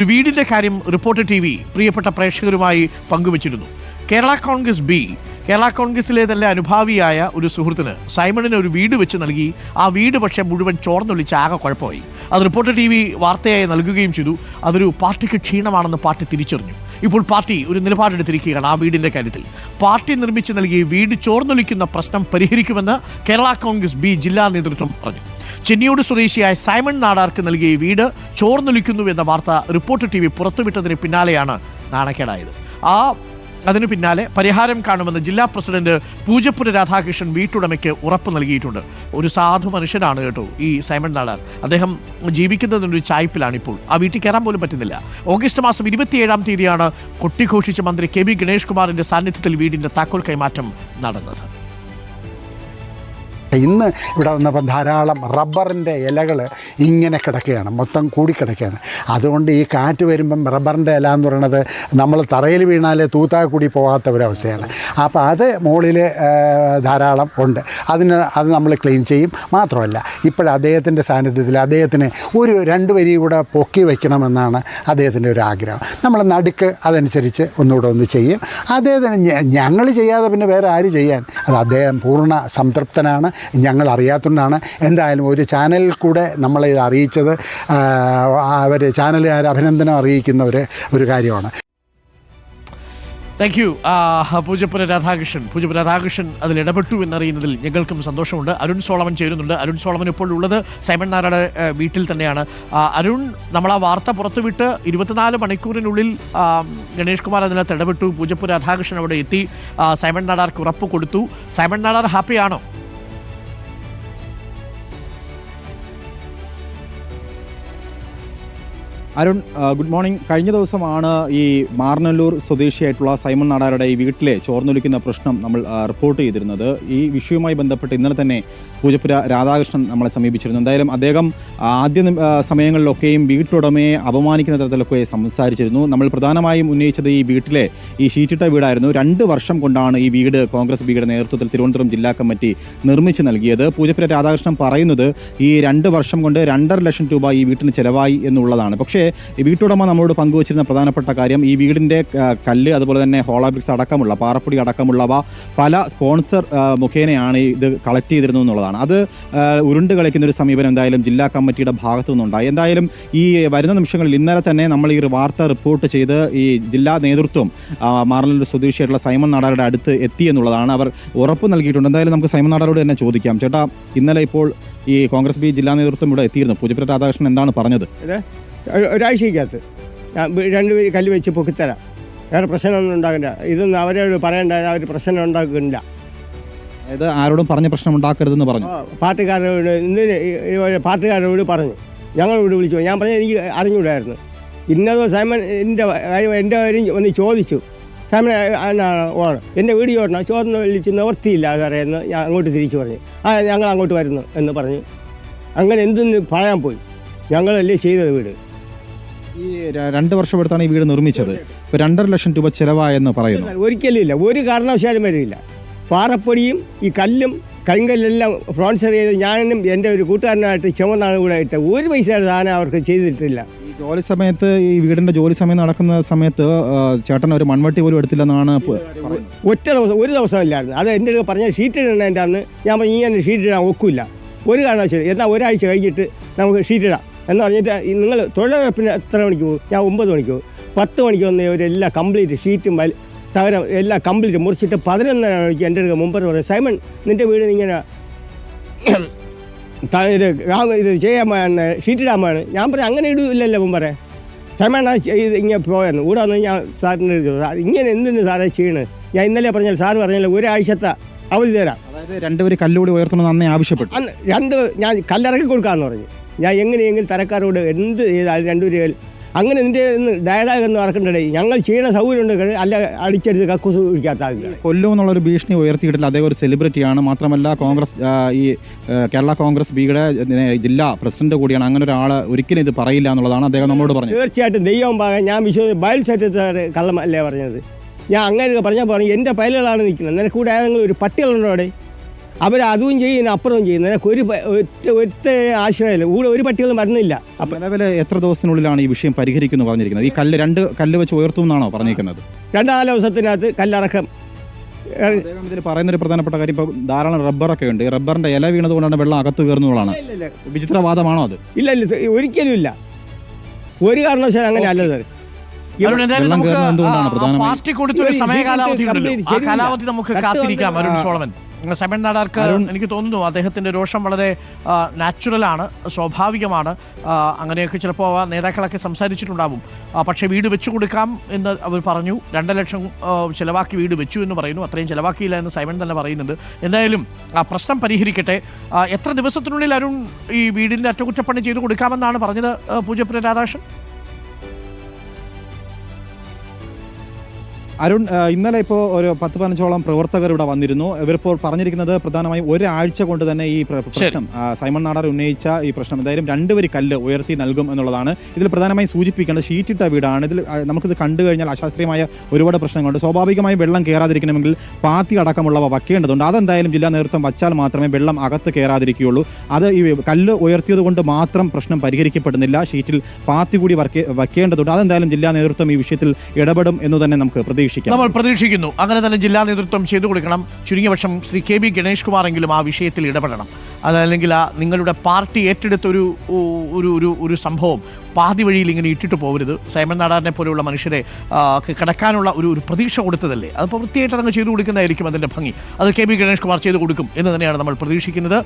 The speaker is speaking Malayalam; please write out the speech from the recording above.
ഒരു വീടിന്റെ കാര്യം റിപ്പോർട്ടർ ടി വി പ്രിയപ്പെട്ട പ്രേക്ഷകരുമായി പങ്കുവച്ചിരുന്നു. കേരള കോൺഗ്രസ് ബി കേരള കോൺഗ്രസിലെ തന്നെ അനുഭാവിയായ ഒരു സുഹൃത്തിന് സൈമണിന് ഒരു വീട് വെച്ച് നൽകി. ആ വീട് പക്ഷേ മുഴുവൻ ചോർന്നൊളിച്ച് ആകെ കുഴപ്പമായി. അത് റിപ്പോർട്ടർ ടി വി വാർത്തയായി നൽകുകയും ചെയ്തു. അതൊരു പാർട്ടിക്ക് ക്ഷീണമാണെന്ന് പാർട്ടി തിരിച്ചറിഞ്ഞു. ഇപ്പോൾ പാർട്ടി ഒരു നിലപാടെടുത്തിരിക്കുകയാണ് ആ വീടിന്റെ കാര്യത്തിൽ. പാർട്ടി നിർമ്മിച്ച് നൽകിയ വീട് ചോർന്നൊലിക്കുന്ന പ്രശ്നം പരിഹരിക്കുമെന്ന് കേരള കോൺഗ്രസ് ബി ജില്ലാ നേതൃത്വം പറഞ്ഞു. ചെന്നിയോട് സ്വദേശിയായ സൈമൺ നാടാർക്ക് നൽകിയ വീട് ചോർന്നൊലിക്കുന്നു എന്ന വാർത്ത റിപ്പോർട്ട് ടി വി പുറത്തുവിട്ടതിന് പിന്നാലെയാണ് നാണക്കേടായത്. ആ അതിനു പിന്നാലെ പരിഹാരം കാണുമെന്ന് ജില്ലാ പ്രസിഡന്റ് പൂജപ്പുര രാധാകൃഷ്ണൻ വീട്ടുടമയ്ക്ക് ഉറപ്പ് നൽകിയിട്ടുണ്ട്. ഒരു സാധു മനുഷ്യനാണ് കേട്ടോ ഈ സൈമൺ നാളാർ. അദ്ദേഹം ജീവിക്കുന്നതിനൊരു ചായ്പിലാണ് ഇപ്പോൾ ആ വീട്ടിൽ കയറാൻ പോലും പറ്റുന്നില്ല. ഓഗസ്റ്റ് മാസം ഇരുപത്തിയേഴാം തീയതിയാണ് കൊട്ടിഘോഷിച്ച മന്ത്രി കെ ബി ഗണേഷ് കുമാറിന്റെ സാന്നിധ്യത്തിൽ വീടിന്റെ താക്കോൽ കൈമാറ്റം നടന്നത്. ഇന്ന് ഇവിടെ വന്നപ്പം ധാരാളം റബ്ബറിന്റെ ഇലകൾ ഇങ്ങനെ കിടക്കുകയാണ് മൊത്തം കൂടിക്കിടക്കുകയാണ്. അതുകൊണ്ട് ഈ കാറ്റ് വരുമ്പം റബ്ബറിന്റെ ഇല എന്ന് പറയുന്നത് നമ്മൾ തറയിൽ വീണാലേ തൂത്താ കൂടി പോകാത്ത ഒരവസ്ഥയാണ്. അപ്പോൾ അത് മുകളിൽ ധാരാളം ഉണ്ട്. അതിന് അത് നമ്മൾ ക്ലീൻ ചെയ്യും. മാത്രമല്ല ഇപ്പോൾ അദ്ദേഹത്തിന്റെ സാന്നിധ്യത്തിൽ അദ്ദേഹത്തിന് ഒരു രണ്ട് വരി കൂടെ പൊക്കി വയ്ക്കണമെന്നാണ് അദ്ദേഹത്തിന്റെ ഒരു ആഗ്രഹം. നമ്മൾ നടുക്ക് അതനുസരിച്ച് ഒന്നുകൂടെ ഒന്ന് ചെയ്യും. അദ്ദേഹത്തിന് ഞങ്ങൾ ചെയ്യാതെ പിന്നെ വേറെ ആര് ചെയ്യാൻ? അത് അദ്ദേഹം പൂർണ സംതൃപ്തനാണ്. ഞങ്ങൾ അറിയാത്തതുകൊണ്ടാണ് എന്തായാലും ഒരു ചാനലിൽ കൂടെ നമ്മളെ ഇത് അറിയിച്ചത്. അവർ ചാനലുകാർ അഭിനന്ദനം അറിയിക്കുന്ന ഒരു ഒരു കാര്യമാണ്. Thank you Poojappura Radhakrishnan. Poojappura Radhakrishnan അതിൽ ഇടപെട്ടു എന്നറിയുന്നതിൽ ഞങ്ങൾക്കും സന്തോഷമുണ്ട്. അരുൺ സോളമൻ ചേരുന്നുണ്ട്. അരുൺ സോളമൻ ഇപ്പോൾ ഉള്ളത് സൈമൺ നായരുടെ വീട്ടിൽ തന്നെയാണ്. അരുൺ നമ്മൾ ആ വാർത്ത പുറത്തുവിട്ട് ഇരുപത്തിനാല് മണിക്കൂറിനുള്ളിൽ ഗണേഷ് കുമാർ അതിനകത്ത് ഇടപെട്ടു. പൂജപ്പുര രാധാകൃഷ്ണൻ അവിടെ എത്തി. സൈമൺ നാടാർക്ക് ഉറപ്പ് കൊടുത്തു. Simon Nadar ഹാപ്പിയാണോ? Arun good morning. കഴിഞ്ഞ ദിവസമാണ് ഈ മാർനല്ലൂർ സ്വദേശിയായിട്ടുള്ള സൈമൺ നാടാരുടെ ഈ വീട്ടിലെ ചോർന്നൊലിക്കുന്ന പ്രശ്നം നമ്മൾ റിപ്പോർട്ട് ചെയ്തിരുന്നത്. ഈ വിഷയവുമായി ബന്ധപ്പെട്ട് ഇന്നലെ തന്നെ പൂജപ്പുര രാധാകൃഷ്ണൻ നമ്മളെ സമീപിച്ചിരുന്നു. എന്തായാലും അദ്ദേഹം ആദ്യ സമയങ്ങളിലൊക്കെയും വീട്ടുടമയെ അപമാനിക്കുന്ന തരത്തിലൊക്കെ സംസാരിച്ചിരുന്നു. നമ്മൾ പ്രധാനമായും ഉന്നയിച്ചത് ഈ വീട്ടിലെ ഈ ഷീറ്റിട്ട വീടായിരുന്നു. രണ്ട് വർഷം കൊണ്ടാണ് ഈ വീട് കോൺഗ്രസ് ബിയുടെ നേതൃത്വത്തിൽ തിരുവനന്തപുരം ജില്ലാ കമ്മിറ്റി നിർമ്മിച്ച് നൽകിയത്. പൂജപ്പുര രാധാകൃഷ്ണൻ പറയുന്നത് ഈ രണ്ട് വർഷം കൊണ്ട് രണ്ടര ലക്ഷം രൂപ ഈ വീട്ടിന് ചെലവായി എന്നുള്ളതാണ്. പക്ഷേ വീട്ടുടമ നമ്മളോട് പങ്കുവച്ചിരുന്ന പ്രധാനപ്പെട്ട കാര്യം ഈ വീടിന്റെ കല്ല് അതുപോലെ തന്നെ ഹോളാബ്രിക്സ് അടക്കമുള്ള പാറപ്പൊടി അടക്കമുള്ളവ പല സ്പോൺസർ മുഖേനയാണ് ഇത് കളക്ട് ചെയ്തിരുന്നു എന്നുള്ളതാണ്. അത് ഉരുണ്ട് കളിക്കുന്ന ഒരു സമീപനം എന്തായാലും ജില്ലാ കമ്മിറ്റിയുടെ ഭാഗത്തു നിന്നുണ്ടായി. എന്തായാലും ഈ വരുന്ന നിമിഷങ്ങളിൽ ഇന്നലെ തന്നെ നമ്മൾ ഈ വാർത്ത റിപ്പോർട്ട് ചെയ്ത് ഈ ജില്ലാ നേതൃത്വം മാറനല്ലൂർ സ്വദേശിയായിട്ടുള്ള സൈമൺ നാടാരുടെ അടുത്ത് എത്തി എന്നുള്ളതാണ് അവർ ഉറപ്പ് നൽകിയിട്ടുണ്ട്. എന്തായാലും നമുക്ക് സൈമൺ നാടാരോട് തന്നെ ചോദിക്കാം. ചേട്ടാ ഇന്നലെ ഇപ്പോൾ ഈ കോൺഗ്രസ് ബി ജില്ലാ നേതൃത്വം ഇവിടെ എത്തിയിരുന്നു. പൂജപ്പുര രാധാകൃഷ്ണൻ എന്താണ് പറഞ്ഞത്? ഒരു- ഒരാഴ്ചക്കകത്ത് ഞാൻ രണ്ട് കല്ല് വെച്ച് പൊക്കിത്തരാം. വേറെ പ്രശ്നമൊന്നും ഉണ്ടാകില്ല ഇതൊന്നും അവരോട് പറയണ്ട അവർ പ്രശ്നം ഉണ്ടാക്കുന്നില്ല. അതായത് ആരോടും പറഞ്ഞ പ്രശ്നം ഉണ്ടാക്കരുതെന്ന് പറഞ്ഞു. പാർട്ടിക്കാരോട് ഇന്ന് പാർട്ടിക്കാരോട് പറഞ്ഞു. ഞങ്ങളോട് വിളിച്ചു. ഞാൻ പറഞ്ഞു എനിക്ക് അറിഞ്ഞുകൂടായിരുന്നു ഇന്നത് സൈമൻ എന്റെ കാര്യം എന്റെ കാര്യം ഒന്ന് ചോദിച്ചു. സൈമൻ ഓണം എന്റെ വീട് ചോടണം ചോദന വിളിച്ച് നിവർത്തിയില്ല സാറേ എന്ന് ഞാൻ അങ്ങോട്ട് തിരിച്ചു പറഞ്ഞു. ആ ഞങ്ങൾ അങ്ങോട്ട് വരുന്നു എന്ന് പറഞ്ഞു. അങ്ങനെ എന്തെന്ന് പറയാൻ പോയി. ഞങ്ങളല്ലേ ചെയ്തത് വീട്. ഈ രണ്ട് വർഷം എടുത്താണ് ഈ വീട് നിർമ്മിച്ചത്. ഇപ്പോൾ രണ്ടര ലക്ഷം രൂപ ചിലവായെന്ന് പറയുന്നു. ഒരിക്കലും ഇല്ല. ഒരു കാരണവശാലും വരില്ല. പാറപ്പൊടിയും ഈ കല്ലും കരിങ്കല്ലെല്ലാം ഫ്രോൺസർ ചെയ്ത് ഞാനും എന്റെ ഒരു കൂട്ടുകാരനായിട്ട് ചുമന്നാണ് കൂടെ ഇട്ട് ഒരു പൈസ സാധനം അവർക്ക് ചെയ്തിട്ടില്ല. ജോലി സമയത്ത് ഈ വീടിന്റെ ജോലി സമയം നടക്കുന്ന സമയത്ത് ചേട്ടൻ ഒരു മൺവട്ടി പോലും എടുത്തില്ലെന്നാണ്. ഒറ്റ ദിവസം ഒരു ദിവസം ഇല്ലായിരുന്നു. അത് എന്റെ അടുത്ത് പറഞ്ഞ ഷീറ്റ് ഇടണേന്റെ അന്ന്. ഞാൻ ഇങ്ങനെ ഷീറ്റ് ഇടാൻ ഒക്കില്ല. ഒരു കാരണവശാലും എന്നാൽ ഒരാഴ്ച കഴിഞ്ഞിട്ട് നമുക്ക് ഷീറ്റ് ഇടാം. എന്ന് പറഞ്ഞിട്ട് നിങ്ങൾ തൊഴിലുറപ്പിന് എത്ര മണിക്ക് പോകും? ഞാൻ ഒമ്പത് മണിക്ക് പോകും. പത്ത് മണിക്ക് വന്ന് ഇവരെല്ലാം കംപ്ലീറ്റ് ഷീറ്റും വൽ തകരം എല്ലാം കംപ്ലീറ്റ് മുറിച്ചിട്ട് പതിനൊന്നര മണിക്ക് എന്റെ അടുക്ക മുമ്പ് പറയും സൈമൺ നിന്റെ വീട് ഇങ്ങനെ ഇത് ഇത് ചെയ്യാൻ പോയാണ് ഷീറ്റിടാൻ പോയാണ് ഞാൻ പറഞ്ഞു അങ്ങനെ ഇടില്ലല്ലോ മുമ്പറേ സൈമൺ ഇത് ഇങ്ങനെ പോയായിരുന്നു. കൂടെ വന്ന് ഞാൻ സാറിന്റെ ചോദിച്ചു, "സാർ, ഇങ്ങനെ എന്തിനു സാറേ ചെയ്യണത് ഞാൻ ഇന്നലെ പറഞ്ഞാൽ സാർ പറഞ്ഞാൽ ഒരാഴ്ചത്തെ അവധി തരാം. അതായത് രണ്ടുപേര് കല്ലുകൂടി ഉയർത്തണമെന്ന് അന്നേ ആവശ്യപ്പെട്ടു. അന്ന് രണ്ട് ഞാൻ കല്ലിറക്കി കൊടുക്കാമെന്ന് പറഞ്ഞു. ഞാൻ എങ്ങനെയെങ്കിലും തരക്കാരോട് എന്ത് ചെയ്താലും രണ്ടുപേരും അങ്ങനെ നിന്റെ എന്ന് നടക്കണ്ടേ ഞങ്ങൾ ചെയ്യണ സൗകര്യമുണ്ട് ഉണ്ട് അല്ല അടിച്ചെടുത്ത് കക്കൂസ് ഒഴിക്കാത്ത കൊല്ലം എന്നുള്ളൊരു ഭീഷണി ഉയർത്തിയിട്ടില്ല. അദ്ദേഹം ഒരു സെലിബ്രിറ്റിയാണ് മാത്രമല്ല കോൺഗ്രസ് ഈ കേരള കോൺഗ്രസ് ബിയുടെ ജില്ലാ പ്രസിഡന്റ് കൂടിയാണ്. അങ്ങനെ ഒരാൾ ഒരിക്കലും ഇത് പറയില്ല എന്നുള്ളതാണ് അദ്ദേഹം നമ്മളോട് പറഞ്ഞത്. തീർച്ചയായിട്ടും ദൈവം പാകാൻ. ഞാൻ വിശ്വസിച്ച് ബയൽ സത്യത്തെ കള്ളം അല്ലേ പറഞ്ഞത്. ഞാൻ അങ്ങനെ പറഞ്ഞാൽ പറഞ്ഞു എന്റെ പയലുകളാണ് നിൽക്കുന്നത്. നിനക്കൂടെ ഏതെങ്കിലും ഒരു പട്ടികളുണ്ടോ അവിടെ അവർ അതും ചെയ്യുന്നു അപ്പുറവും ചെയ്യുന്നു എനിക്ക് ഒരു ഒറ്റ ഒറ്റ ആശ്രയമില്ല. കൂടെ ഒരു പട്ടികളും വരുന്നില്ല. അപ്പം നിലവിലെ എത്ര ദിവസത്തിനുള്ളിലാണ് ഈ വിഷയം പരിഹരിക്കുന്നു പറഞ്ഞിരിക്കുന്നത്? ഈ കല്ല് രണ്ട് കല്ല് വെച്ച് ഉയർത്തും എന്നാണോ പറഞ്ഞിരിക്കുന്നത്? രണ്ടാൽ ദിവസത്തിനകത്ത് കല്ലറക്കം അദ്ദേഹം ഇതിൽ പറയുന്ന ഒരു പ്രധാനപ്പെട്ട കാര്യം ഇപ്പോൾ ധാരാളം റബ്ബറൊക്കെ ഉണ്ട്. ഈ റബ്ബറിന്റെ ഇല വീണതുകൊണ്ടാണ് വെള്ളം അകത്ത് കയറുന്നതാണ്. വിചിത്രവാദമാണോ അത്? ഇല്ല ഇല്ല ഒരിക്കലും ഇല്ല. ഒരു കാരണവശാലും അങ്ങനെ അല്ല സാർ? പാർട്ടി കൊടുത്തൊരു സമയകാലാവധി ഉണ്ടല്ലോ. ആ കാലാവധി നമുക്ക് കാത്തിരിക്കാം അരുൺ. സോളമൻ സെമൻ നാടാർക്ക് എനിക്ക് തോന്നുന്നു അദ്ദേഹത്തിന്റെ രോഷം വളരെ നാച്ചുറലാണ് സ്വാഭാവികമാണ്. അങ്ങനെയൊക്കെ ചിലപ്പോൾ ആ നേതാക്കളൊക്കെ സംസാരിച്ചിട്ടുണ്ടാവും. പക്ഷേ വീട് വെച്ചു കൊടുക്കാം എന്ന് അവർ പറഞ്ഞു. രണ്ട് ലക്ഷം ചിലവാക്കി വീട് വെച്ചു എന്ന് പറയുന്നു. അത്രയും ചിലവാക്കിയില്ല എന്ന് സൈമൺ തന്നെ പറയുന്നുണ്ട്. എന്തായാലും ആ പ്രശ്നം പരിഹരിക്കട്ടെ. എത്ര ദിവസത്തിനുള്ളിൽ അരുൺ ഈ വീടിന്റെ അറ്റകുറ്റപ്പണി ചെയ്തു കൊടുക്കാമെന്നാണ് പറഞ്ഞത് പൂജപ്പുര രാധാകൃഷ്ണൻ? അരുൺ ഇന്നലെ ഇപ്പോൾ ഒരു പത്ത് പതിനഞ്ചോളം പ്രവർത്തകർ ഇവിടെ വന്നിരുന്നു. ഇവരിപ്പോൾ പറഞ്ഞിരിക്കുന്നത് പ്രധാനമായും ഒരാഴ്ച കൊണ്ട് തന്നെ ഈ പ്ര- പ്രശ്നം സൈമൺ നാടർ ഉന്നയിച്ച ഈ പ്രശ്നം എന്തായാലും രണ്ടുപേര് കല്ല് ഉയർത്തി നൽകും എന്നുള്ളതാണ്. ഇതിൽ പ്രധാനമായും സൂചിപ്പിക്കേണ്ടത് ഷീറ്റിട്ട വീടാണ്. ഇതിൽ നമുക്കിത് കണ്ടു കഴിഞ്ഞാൽ അശാസ്ത്രീയമായ ഒരുപാട് പ്രശ്നങ്ങളുണ്ട്. സ്വാഭാവികമായും വെള്ളം കയറാതിരിക്കണമെങ്കിൽ പാത്തി അടക്കമുള്ളവ വയ്ക്കേണ്ടതുണ്ട്. അതെന്തായാലും ജില്ലാ നേതൃത്വം വച്ചാൽ മാത്രമേ വെള്ളം അകത്ത് കയറാതിരിക്കുകയുള്ളൂ അത് ഈ കല്ല് ഉയർത്തിയത് കൊണ്ട് മാത്രം പ്രശ്നം പരിഹരിക്കപ്പെടുന്നില്ല. ഷീറ്റിൽ പാത്തി കൂടി വർക്ക് വയ്ക്കേണ്ടതുണ്ട്. അതെന്തായാലും ജില്ലാ നേതൃത്വം ഈ വിഷയത്തിൽ ഇടപെടും എന്ന് തന്നെ നമുക്ക് പ്രതീക്ഷിക്കാം നമ്മൾ പ്രതീക്ഷിക്കുന്നു. അങ്ങനെ തന്നെ ജില്ലാ നേതൃത്വം ചെയ്തു കൊടുക്കണം. ചുരുങ്ങിയ പക്ഷം ശ്രീ കെ ബി ഗണേഷ് കുമാറെങ്കിലും ആ വിഷയത്തിൽ ഇടപെടണം. അതല്ലെങ്കിൽ ആ നിങ്ങളുടെ പാർട്ടി ഏറ്റെടുത്തൊരു ഒരു ഒരു ഒരു സംഭവം പാതി വഴിയിൽ ഇങ്ങനെ ഇട്ടിട്ട് പോകരുത്. സൈമൻ നാടാറിനെ പോലെയുള്ള മനുഷ്യരെ കിടക്കാനുള്ള ഒരു ഒരു പ്രതീക്ഷ കൊടുത്തതല്ലേ? അതിപ്പോൾ വൃത്തിയായിട്ട് അതങ്ങ് ചെയ്തു കൊടുക്കുന്നതായിരിക്കും അതിന്റെ ഭംഗി. അത് കെ ബി ഗണേഷ് കുമാർ ചെയ്തു കൊടുക്കും എന്ന് തന്നെയാണ് നമ്മൾ പ്രതീക്ഷിക്കുന്നത്.